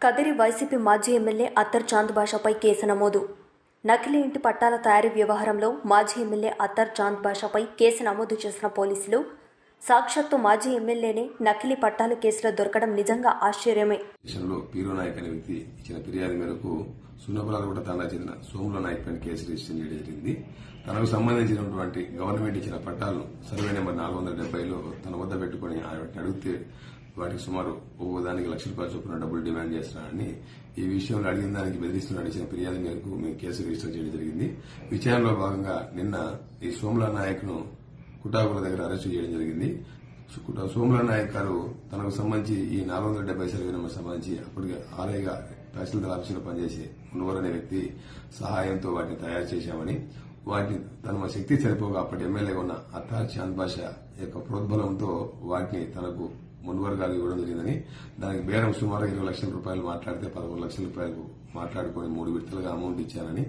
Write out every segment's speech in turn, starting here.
Kadiri YCP మాజీ MLA Attar Chand భాషపై case నమోదు. నకిలీ ఇంటి పట్టాల తయారీ వ్యవహారంలో మాజీ ఎమ్మెల్యే అత్తర్ చాంద్ భాషపై కేసు నమోదు చేసిన పోలీసులు సాక్షాత్తు మాజీ ఎమ్మెల్యేనే నకిలీ పట్టాలు కేసులో దొరకడం నిజంగా ఆశ్చర్యమే. స్టేషన్లో పీరో నాయక్ అనే వ్యక్తి ఇచ్చిన ఫిర్యాదు మేరకు సున్నపలాలగూడ తాండా చెందిన సోముల నాయక్ పైన కేసు రిజిస్టర్ చేయడం జరిగింది. తనకు సంబంధించినటువంటి గవర్నమెంట్ ఇచ్చిన పట్టాలను సర్వే నెంబర్ నాలుగు వందల డెబ్బైలో తన వద్ద పెట్టుకుని ఆయన అడిగితే వాటికి సుమారు ఒక్కో దానికి లక్ష రూపాయల చొప్పున డబ్బులు డిమాండ్ చేస్తున్నారని ఈ విషయంలో అడిగిన దానికి బెదిరిస్తున్నాడు ఇచ్చిన ఫిర్యాదు మేరకు మేము కేసు రిజిస్టర్ చేయడం జరిగింది. విచారణలో భాగంగా నిన్న ఈ సోముల నాయక్ను కుటాకుల దగ్గర అరెస్టు చేయడం జరిగింది. సోమలా నాయక్ గారు తనకు సంబంధించి ఈ నాలుగు వందల డెబ్బై సర్వే నెంబర్ సంబంధించి అప్పటికి ఆలయగా తహసీల్దార్ ఆఫీసులో పనిచేసే మునువర్ అనే వ్యక్తి సహాయంతో వాటిని తయారు చేశామని వాటిని తన శక్తి సరిపోగా అప్పటి ఎమ్మెల్యేగా ఉన్న అత్తార్ చాంద్ భాష యొక్క ప్రోద్బలంతో వాటిని తనకు మున్వర్గాలు ఇవ్వడం జరిగిందని. దానికి బేరం సుమారు ఇరవై లక్షల రూపాయలు మాట్లాడితే పదమూడు లక్షల రూపాయలు మాట్లాడుకుని మూడు విడతలుగా అమౌంట్ ఇచ్చానని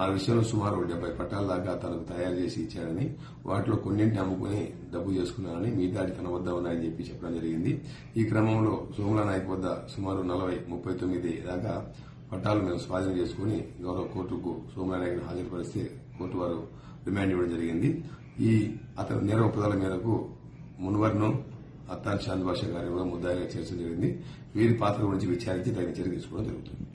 ఆ విషయంలో సుమారు డెబ్బై పట్టాల దాకా తనకు తయారు చేసి ఇచ్చాడని వాటిలో కొన్నింటిని అమ్ముకుని డబ్బు చేసుకున్నానని మిగతాది తన వద్ద ఉన్నాయని చెప్పి చెప్పడం జరిగింది. ఈ క్రమంలో సోమలా నాయక్ వద్ద సుమారు నలభై ముప్పై తొమ్మిది దాకా పట్టాలు మేము స్వాధీనం చేసుకుని గౌరవ కోర్టుకు సోమలా నాయక్ హాజరుపరిస్తే కోర్టు వారు రిమాండ్ ఇవ్వడం జరిగింది. ఈ అతని నేర ఒప్పుదల మేరకు మున్వర్ను అత్తాన్ షాన్ బాషా గారిని కూడా ముద్దాయిగా చేర్చడం జరిగింది. వీరి పాత్ర గురించి విచారించి తగిన చర్య తీసుకోవడం జరుగుతుంది.